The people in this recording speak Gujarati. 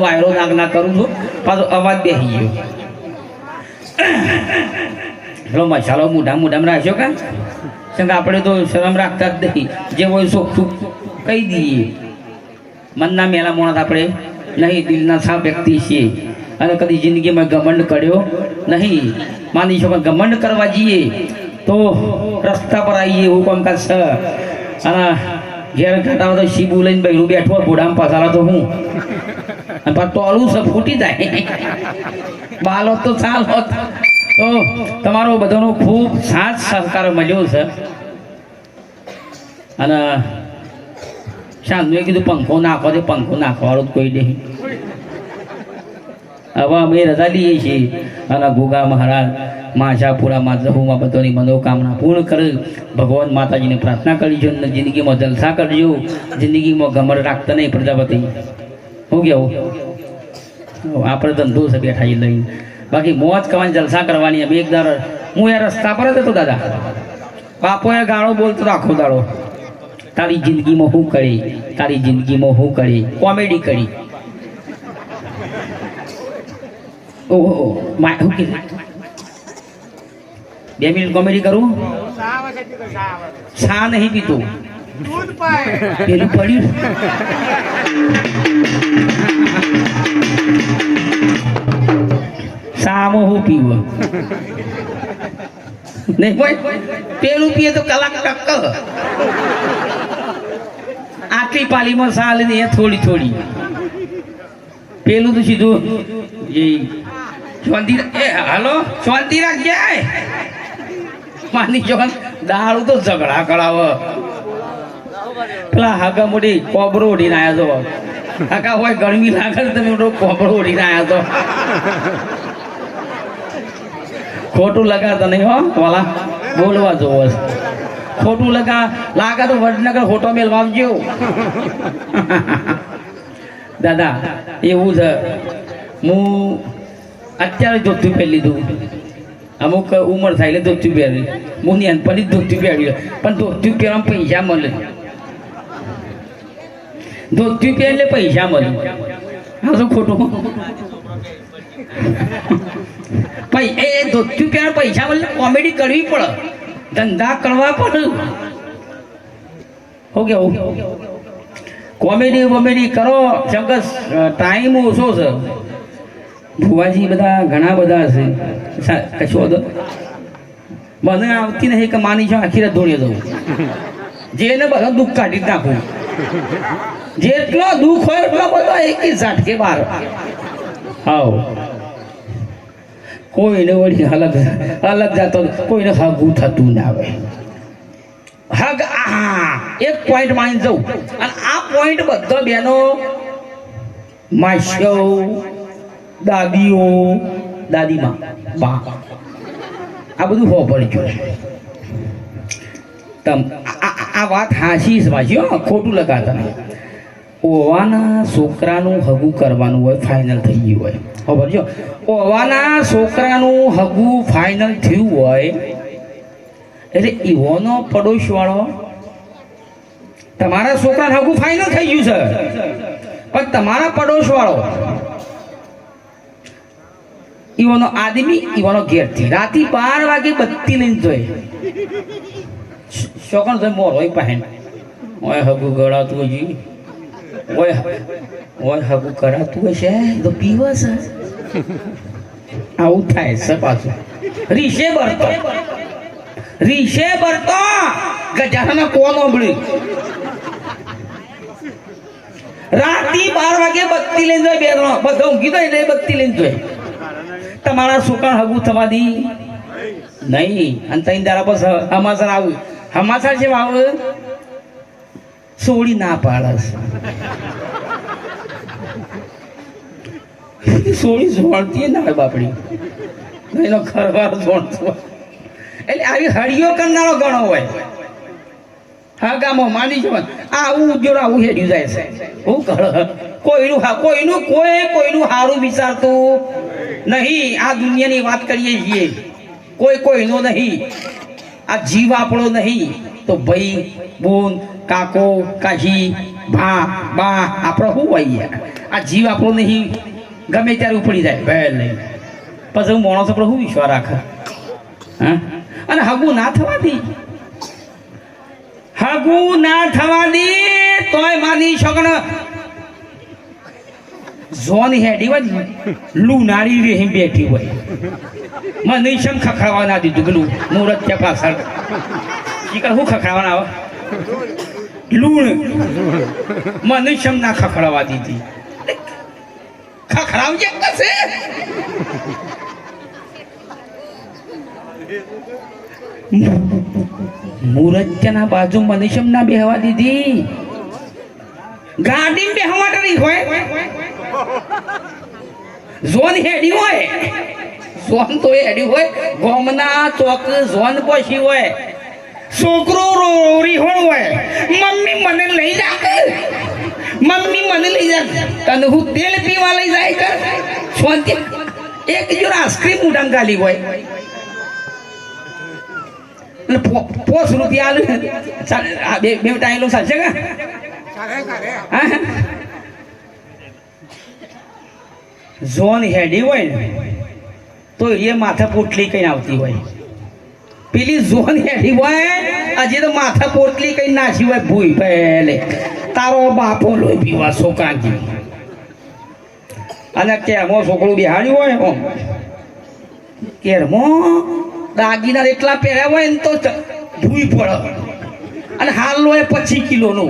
વાયરો છું. પાછો મોઢા મોઢામાં રાખ્યો કા? આપણે તો શરમ રાખતા જ નહીં. જે હોય ચોખ્ખું કહી દઈએ. મનના મેલા મોણા આપણે નહીં, દિલના સા વ્યક્તિ છીએ. અને કદી જિંદગીમાં ઘમંડ કર્યો નહીં. માની શકો ગમંડ કરવા જઈએ તો રસ્તા પર આવીએ એવું કામકાજ છે. અને ઘેર ઘટાડો તો શીબુ લઈને બહેરું બેઠો ઘોડામાં પસારા તો હું? અને પાછું ટોલું છે, ફૂટી જાય. બાલો તો ચાલ તો તમારો બધાનો ખૂબ સાથ સહકાર મળ્યો છે. અને સાંજનું કીધું, પંખો નાખો તે પંખો નાખવાળો જ કોઈ નહીં. હવે અમે રજા લઈએ છીએ. અને ગોગા મહારાજ માછાપુરામાં જહુમાં બધાની મનોકામના પૂર્ણ કરે. ભગવાન માતાજીને પ્રાર્થના કરજો અને જિંદગીમાં જલસા કરજો. જિંદગીમાં ગમર રાખતા નહીં પ્રજાપતિ. શું કેવું આપણે ધંધો છે બેઠા એ લઈને. બાકી મોજ કરવાની, જલસા કરવાની, અમે એક હું એ રસ્તા પર જ હતો દાદા. બાપો એ ગાળો બોલતો આખો દાડો. તારી જિંદગીમાં શું કરી? તારી જિંદગીમાં શું કરી? કોમેડી કરી? ઓહો બે મિનિટ કોમેડી કરું? શા નહીં પીતું. પેલું પડ્યું? સામો હું પીવું? નહીં ભાઈ પેલું પીએ તો કલાક ટક્ક આટલી પાલીમાં સાલ ને થોડી થોડી. પેલું તો સીધું એ શાંતિ એ, હાલો, શાંતિ રાખજે. માની જો, દારૂ તો ઝઘડા કરાવ. પેલા હાકા મોટી કોબરો ઉડીને આવ્યા છો. હાકા હોય ગરમી લાગે તમે મોટો કોબરો ઉડીને આવ્યા છો. ખોટું લગાડતા નહીં હો, વાલા. બોલવા જોવો. ખોટું લગા લાગે તો વડનગર ખોટો મેલવા આવજો. દાદા, એવું છે. હું અત્યારે ધોતું પહેરી લીધું. અમુક ઉંમર થાય એટલે ધોતું પહેરી હું નાનપણથી ધોતું પહેર્યું પણ ધોતું પહેરવામાં પૈસા મળે. ધોતું પહેર એટલે પૈસા મળે. હા, શું ખોટું? એ ધોતું પહેર પૈસા મળે કોમેડી કરવી પડે. ધંધા કરવા પડે. હો કેવું કોમેડી કોમેડી કરો કે ટાઈમ ઓછો છે? ભુવાજી બધા ઘણા બધા છે. કશું મને આવતી નહીં કે માની છો આખી રાત ધોળે જવું જેને બધા દુઃખ કાઢી જ નાખું. જેટલો દુઃખ હોય, એટલો બધો એક ઝાટકે બહાર. હાવ કોઈને વળી અલગ અલગ જાતો, કોઈને હગું થતું ના આવે હગ આ એક પોઈન્ટ માની જવું અને આ પોઈન્ટ બધો બેનો માસ્યો દાદીઓ, દાદીમાં, બા. આ બધું હો પડજો તમ, આ- વાત હાસી જ હો, ખોટું લગાતા ઓવાના છોકરાનું હગું કરવાનું હોય ફાઇનલ થઈ ગયું હોય. ખબર જો ઓવાના છોકરાનું હગું ફાઇનલ થયું હોય, એટલે ઈવોનો પડોશવાળો તમારા છોકરાનું હકું ફાઇનલ થઈ ગયું છે. પણ તમારા પડોશ વાળો ઈવોનો આદમી, ઈવોનો ઘેરથી. રાતી બાર વાગે બત્તી લઈને જોઈ. શોકણ તો મોર હોય પહેન ઓય હગું ગળાતું હજી ઓય ઓય હગું કરાતું હશે તો પીવા છે. આવું થાય છે પાછું. રીશે ભરતો રીશે ભરતો ગજાના કોણ ઓબળી રાતી બાર વાગે બત્તી લઈને જાય બે ત્રણ બધા ઊંઘી જાય એટલે બત્તી લઈને જાય. તમારા સુકાણ હગું થવા દી નહીં. અને તઈ દારા બસ હમાસર આવું. હમાસર છે વાવ. સોડી ના પાડસ સોળી જોડતી ના બાપડી. એનો ખરવાર જોડતો એટલે આવી હળીઓ કરનારો ઘણો હોય. હા ગામો માની આ આવું જોરા આવું હેડ્યું જાય છે. હું કર કોઈનું કોઈનું, કોઈ કોઈનું સારું વિચારતું નહીં. આ દુનિયાની વાત કરીએ છીએ. કોઈ કોઈનો નહીં. આ જીવ આપણો નહીં. તો ભાઈ, બોન, કાકો કાજી ભા, બા, આપણો શું હોય આ જીવ આપણો નહીં. ગમે ત્યારે ઉપડી જાય. ભેલ નહીં. પછી હું માણસ આપણો શું વિશ્વાસ રાખે? હા? અને હગું ના થવા દે હગું ના થવા દે તોય માની શકન ઝોન હેડી હોય લુનારી રેહી બેઠી હોય. મને શમ ખખડાવા ના દીધું, પેલું મુહૂર્ત છે પાછળ. શીકર હું ખખડાવાના આવે? લૂણ. મને શમ ના ખખડાવા દીધી. ખખડાવજે કશે. મુરત્યાના બાજુ મનીષમ ના બેહવા દીધી. ગાડી બેહવા ડરી હોય. ઝોન હેડી હોય. ઝોન તો હેડી હોય. ગોમના ચોક, ઝોન પછી હોય. છોકરો રોરી હોય. મમ્મી મને લઈ જા મમ્મી મને લઈ જા. તને હું તેલ પીવા લઈ જાય કર એક જોર આઈસ્ક્રીમ ઉડાન ગાલી હોય. અને પોસ રૂપિયા બે બે ટાઈલો ચાલશે કા? ઝોન હેડી હોય ને તો એ માથા પોટલી કઈ આવતી હોય. પેલી ઝોન હેડી હોય હજી તો માથા પોટલી કઈ નાસી હોય ભૂઈ પહેલે. તારો બાપો લોહી પીવા છોકરાજી અને કેમો છોકરું બિહાડ્યું હોય કેરમો દાગીના એટલા પહેર્યા હોય ને તો ધૂઈ પડે. અને હાલ લો એ પચીસ કિલોનો.